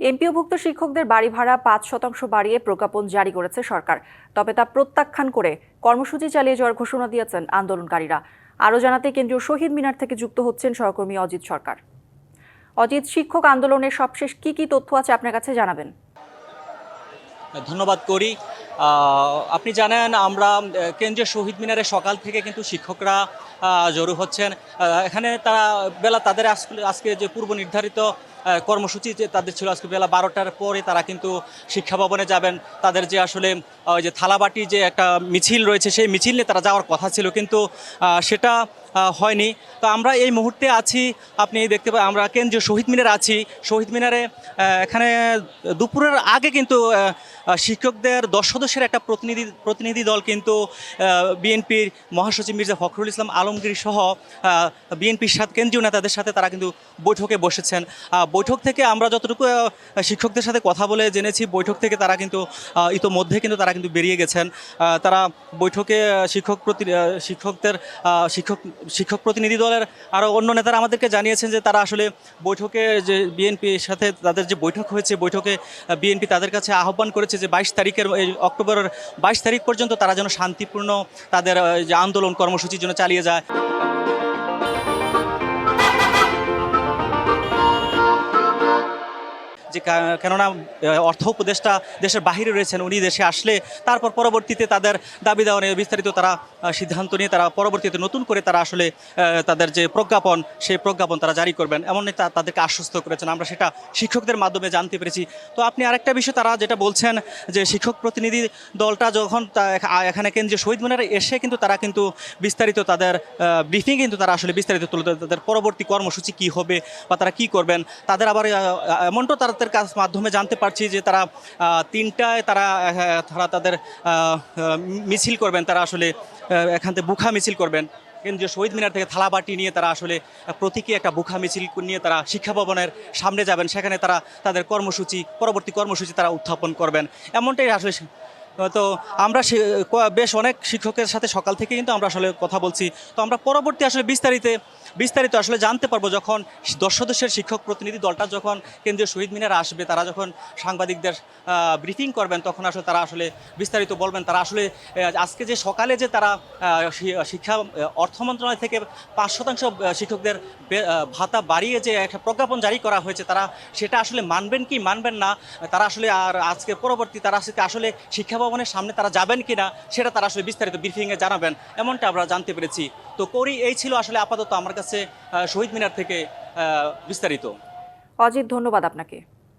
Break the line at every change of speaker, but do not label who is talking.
এমপিওভুক্ত শিক্ষকদের বাড়ি ভাড়া পাঁচ শতাংশ বাড়িয়ে প্রজ্ঞাপন জারি করেছে সরকার। তবে তা প্রত্যাখ্যান করে কর্মসূচি চালিয়ে যাওয়ার ঘোষণা দিয়েছেন আন্দোলনকারীরা। আরও জানাতে কেন্দ্রীয় শহীদ মিনার থেকে যুক্ত হচ্ছেন সহকর্মী অজিত সরকার। অজিত, শিক্ষক আন্দোলনের সবশেষ কি কি তথ্য আছে আপনার কাছে জানাবেন?
ধন্যবাদ, করি। আপনি জানেন, আমরা কেন্দ্রীয় শহীদ মিনারে সকাল থেকে কিন্তু শিক্ষকরা জড়ো হচ্ছেন। এখানে তারা, বেলা তাদের আজকে- যে পূর্ব নির্ধারিত কর্মসূচি তাদের ছিল আজকে বেলা বারোটার পরে তারা কিন্তু শিক্ষা ভবনে যাবেন। তাদের যে আসলে ওই যে থালাবাটি যে একটা মিছিল রয়েছে, সেই মিছিল নিয়ে তারা যাওয়ার কথা ছিল কিন্তু সেটা হয়নি। তো আমরা এই মুহূর্তে আছি, আপনি দেখতে পাই আমরা কেন্দ্রীয় শহীদ মিনারে আছি। শহীদ মিনারে এখানে দুপুরের আগে কিন্তু শিক্ষকদের, দশ সদস্যের একটা প্রতিনিধি প্রতিনিধি দল কিন্তু বিএনপির মহাসচিব মির্জা ফখরুল ইসলাম আলমগীর সহ বিএনপির সাথে কেন্দ্রীয় নেতাদের সাথে তারা কিন্তু বৈঠকে বসেছেন। বৈঠক থেকে আমরা যতটুকু শিক্ষকদের সাথে কথা বলে জেনেছি, বৈঠক থেকে তারা কিন্তু ইতোমধ্যে কিন্তু তারা কিন্তু বেরিয়ে গেছেন। তারা বৈঠকে শিক্ষক প্রতি শিক্ষকদের শিক্ষক শিক্ষক প্রতিনিধি দলের আরও অন্য নেতারা আমাদেরকে জানিয়েছেন যে তারা আসলে বৈঠকে যে বিএনপির সাথে তাদের যে বৈঠক হয়েছে, বৈঠকে বিএনপি তাদের কাছে আহ্বান করেছে যে বাইশ তারিখের অক্টোবরের বাইশ তারিখ পর্যন্ত তারা যেন শান্তিপূর্ণ তাদের যে আন্দোলন কর্মসূচির জন্য চালিয়ে যায়। যে কেননা অর্থ উপদেষ্টা দেশের বাহিরে রয়েছেন, উনি দেশে আসলে তারপর পরবর্তীতে তাদের দাবি দেওয়া নিয়ে বিস্তারিত তারা সিদ্ধান্ত নিয়ে তারা পরবর্তীতে নতুন করে তারা আসলে তাদের যে প্রজ্ঞাপন, সেই প্রজ্ঞাপন তারা জারি করবেন। এমন তা- তাদেরকে আশ্বস্ত করেছেন। আমরা সেটা শিক্ষকদের মাধ্যমে জানতে পেরেছি। তো আপনি আরেকটা বিষয় তারা যেটা বলছেন যে শিক্ষক প্রতিনিধি দলটা যখন এখানে কেন্দ্রীয় শহীদ মিনারে এসে কিন্তু তারা কিন্তু বিস্তারিত তাদের ব্রিফিং কিন্তু তারা আসলে বিস্তারিত তুলে তাদের পরবর্তী কর্মসূচি কি হবে বা তারা কি করবেন, তাদের আবার এমনটাও তাদের কাছ মাধ্যমে জানতে পারছি যে তারা তিনটায় তারা তারা তাদের মিছিল করবেন, তারা আসলে এখান থেকে বুখা মিছিল করবেন। কেন্দ্রীয় শহীদ মিনার থেকে থালাবাটি নিয়ে তারা আসলে প্রতীকী একটা বুখা মিছিল নিয়ে তারা শিক্ষা ভবনের সামনে যাবেন। সেখানে তারা তাদের কর্মসূচি, পরবর্তী কর্মসূচি তারা উত্থাপন করবেন। এমনটাই আসলে তো আমরা বেশ অনেক শিক্ষকের সাথে সকাল থেকে কিন্তু আমরা আসলে কথা বলছি। তো আমরা পরবর্তী আসলে বিস্তারিত বিস্তারিত আসলে জানতে পারব যখন দশ সদস্যের শিক্ষক প্রতিনিধি দলটা যখন কেন্দ্রীয় শহীদ মিনারে আসবে, তারা যখন সাংবাদিকদের ব্রিফিং করবেন, তখন আসলে তারা আসলে বিস্তারিত বলবেন। তারা আসলে আজকে যে সকালে যে তারা শিক্ষা অর্থ মন্ত্রণালয় থেকে পাঁচ শতাংশ শিক্ষকদের ভাতা বাড়িয়ে যে একটা প্রজ্ঞাপন জারি করা হয়েছে, তারা সেটা আসলে মানবেন কি, মানবেন না? তারা আসলে আর আজকে পরবর্তী, তারা আজকে, আসলে শিক্ষা ভবনের সামনে তারা যাবেন কি না সেটা তারা আসলে বিস্তারিত ব্রিফিংয়ে জানাবেন। এমনটা আমরা জানতে পেরেছি। তো করি, এই ছিল আসলে আপাতত আমার কাছে শহীদ মিনার থেকে বিস্তারিত।
অজিত ধন্যবাদ আপনাকে।